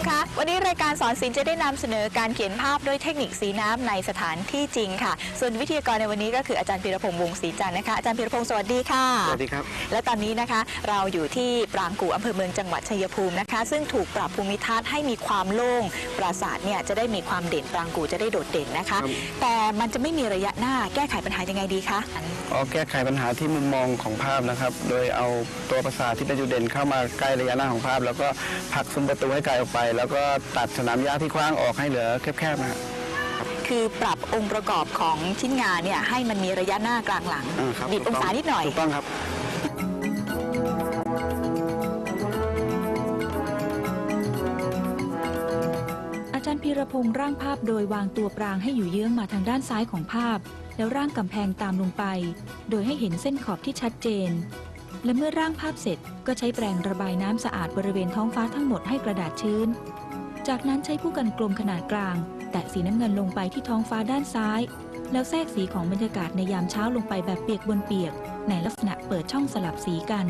รายการสอนศิลป์จะได้นำเสนอการเขียนภาพด้วยเทคนิคสีน้ำในสถานที่จริงค่ะ ส่วนวิทยากรในวันนี้ก็คืออาจารย์พีรพงษ์วงศรีจันทร์นะคะอาจารย์พีรพงศ์สวัสดีค่ะ สวัสดีครับ และตอนนี้นะคะ เราอยู่ที่ปรางกู่อำเภอเมืองจังหวัดชัยภูมินะคะ ซึ่งถูกปรับภูมิทัศน์ให้มีความโล่ง ปราสาทเนี่ยจะได้มีความเด่นปรางกู่จะได้โดดเด่นนะคะครับแต่มันจะไม่มีระยะหน้าแก้ไขปัญหายังไงดีคะอ๋อแก้ไขปัญหาที่มุมมองของภาพนะครับ โดยเอาตัวประสาทที่เป็นจุดเด่นเข้ามาใกล้ระยะหน้าของภาพ แล้วก็ผลักซุ้มประตูให้ไกลออกไปแล้วก็ตัดสนามหญ้าที่กว้างออกให้เหลือแคบๆนะฮะคือปรับองค์ประกอบของชิ้นงานเนี่ยให้มันมีระยะหน้ากลางหลังอ่าครับบิดองศานิดหน่อย ถูกต้องครับ อาจารย์พีรพงษ์ร่างภาพโดยวางตัวปรางให้อยู่เยื้องมาทางด้านซ้ายของภาพ แล้วร่างกำแพงตามลงไป โดยให้เห็นเส้นขอบที่ชัดเจน และเมื่อร่างภาพเสร็จก็ใช้แปรงระบายน้ำสะอาดบริเวณท้องฟ้าทั้งหมดให้กระดาษชื้น จากนั้นใช้ผู้กันกลมขนาดกลาง แตะสีน้ำเงินลงไปที่ท้องฟ้าด้านซ้าย แล้วแทรกสีของบรรยากาศในยามเช้าลงไปแบบเปียกบนเปียก ในลักษณะเปิดช่องสลับสีกัน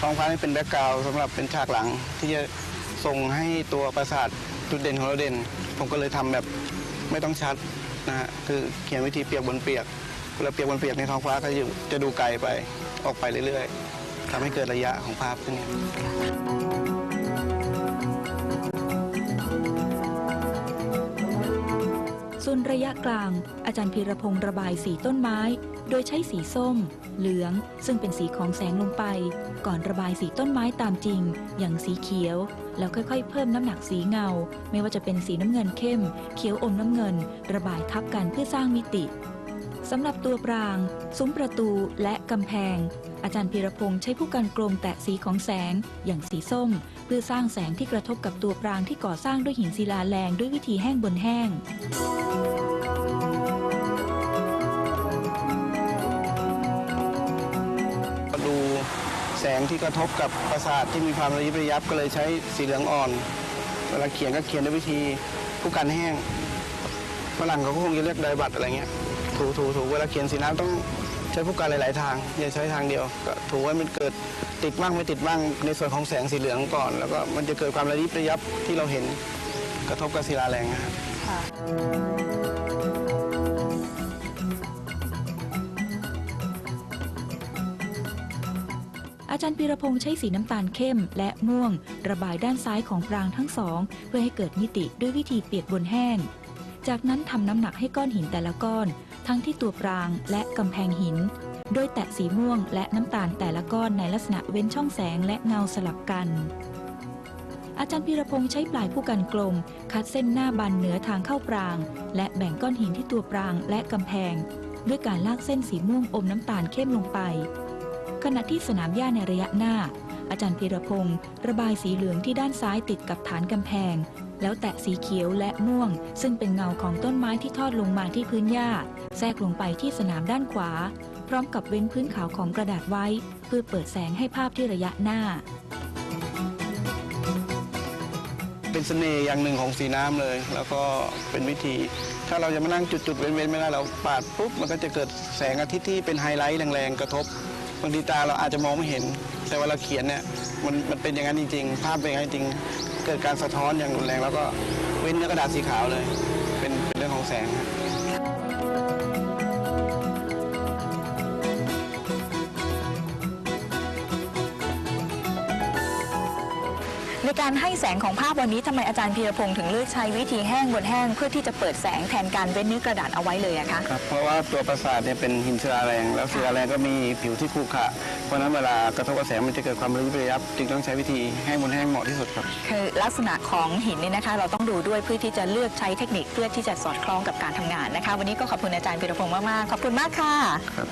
ท้องฟ้านี่เป็นแบ็กกราวด์สำหรับเป็นฉากหลังที่จะส่งให้ตัวประสาทจุดเด่นของเราเด่น ผมก็เลยทำแบบ ไม่ต้องชัดนะฮะคือเขียนวิธีเปียกบนเปียกเวลาเปียกบนเปียกในท้องฟ้าก็จะจะดูไกลไปออกไปเรื่อยๆทำให้เกิดระยะของภาพขึ้นเนี่ยส่วนระยะกลาง อาจารย์พีรพงศ์ระบายสีต้นไม้ โดยใช้สีส้ม เหลือง ซึ่งเป็นสีของแสงลงไป ก่อนระบายสีต้นไม้ตามจริง อย่างสีเขียว แล้วค่อยๆ เพิ่มน้ำหนักสีเงา ไม่ว่าจะเป็นสีน้ำเงินเข้ม เขียวอมน้ำเงิน ระบายทับกันเพื่อสร้างมิติสำหรับตัวปราง ซุ้มประตูและกำแพง อาจารย์พีรพงศ์ใช้ผู้กันกลมแตะสีของแสง อย่างสีส้ม เพื่อสร้างแสงที่กระทบกับตัวปรางที่ก่อสร้างด้วยหินศิลาแรงด้วยวิธีแห้งบนแห้ง งที่กระทบกับประสาทที่มีความระยิบระยับก็เลยใช้สีเหลืองอ่อน เวลาเขียนก็เขียนด้วยวิธีผู้กันแห้งฝรั่งเขาก็คงจะเรียกไดบัตอะไรเงี้ยถูถูถูเวลาเขียนสีน้ำต้องใช้ผู้กันหลาย ๆ ทาง อย่าใช้ทางเดียว ก็ถูให้มันเกิดติดบ้างไม่ติดบ้างในส่วนของแสงสีเหลืองก่อน แล้วก็มันจะเกิดความระยิบระยับที่เราเห็นกระทบกับศิลาแรงนะครับ อาจารย์พีรพงศ์ใช้สีน้ำตาลเข้มและม่วง ระบายด้านซ้ายของปรางทั้งสอง เพื่อให้เกิดมิติด้วยวิธีเปียกบนแห้ง จากนั้นทำน้ำหนักให้ก้อนหินแต่ละก้อน ทั้งที่ตัวปรางและกำแพงหิน โดยแตะสีม่วงและน้ำตาลแต่ละก้อนในลักษณะเว้นช่องแสงและเงาสลับกันอาจารย์พีรพงศ์ใช้ปลายผู้กันกลม คัดเส้นหน้าบันเหนือทางเข้าปราง และแบ่งก้อนหินที่ตัวปรางและกำแพง ด้วยการลากเส้นสีม่วงอมน้ำตาลเข้มลงไป ขณะที่สนามหญ้าในระยะหน้า อาจารย์พีรพงศ์ระบายสีเหลืองที่ด้านซ้ายติดกับฐานกำแพง แล้วแตะสีเขียวและม่วง ซึ่งเป็นเงาของต้นไม้ที่ทอดลงมาที่พื้นหญ้า แทรกลงไปที่สนามด้านขวา พร้อมกับเว้นพื้นขาวของกระดาษไว้ เพื่อเปิดแสงให้ภาพที่ระยะหน้า เป็นเสน่ห์อย่างหนึ่งของสีน้ำเลย แล้วก็เป็นวิธีถ้าเราจะมานั่งจุดๆเว้นๆไม่ได้เราปาดปุ๊บมันก็จะเกิดแสงอาทิตย์ที่เป็นไฮไลท์แรงๆกระทบ บางทีตาเราอาจจะมองไม่เห็น แต่เวลาเขียนเนี่ยมันมันเป็นอย่างนั้นจริงๆ ภาพเป็นอย่างนั้นจริง เกิดการสะท้อนอย่างรุนแรง แล้วก็เว้นเนื้อกระดาษสีขาวเลย เป็นเป็นเรื่องของแสงครับ ในการให้แสงของภาพวันนี้ทำไมอาจารย์พีรพงศ์ถึงเลือกใช้วิธีแห้งบนแห้งเพื่อที่จะเปิดแสงแทนการเว้นเนื้อกระดาษเอาไว้เลยอะคะครับเพราะว่าตัวประสาทเนี่ยเป็นหินศิลาแรง แล้วศิลาแรงก็มีผิวที่ขรุขระเพราะฉะนั้นเวลากระทบกับแสงมันจะเกิดความระยิบระยับ จึงต้องใช้วิธีแห้งบนแห้งเหมาะที่สุดครับคือลักษณะของหินเนี่ยนะคะ เราต้องดูด้วยเพื่อที่จะเลือกใช้เทคนิคเพื่อที่จะสอดคล้องกับการทำงานนะคะ วันนี้ก็ขอบคุณอาจารย์พีรพงศ์มากๆขอบคุณมากค่ะครับ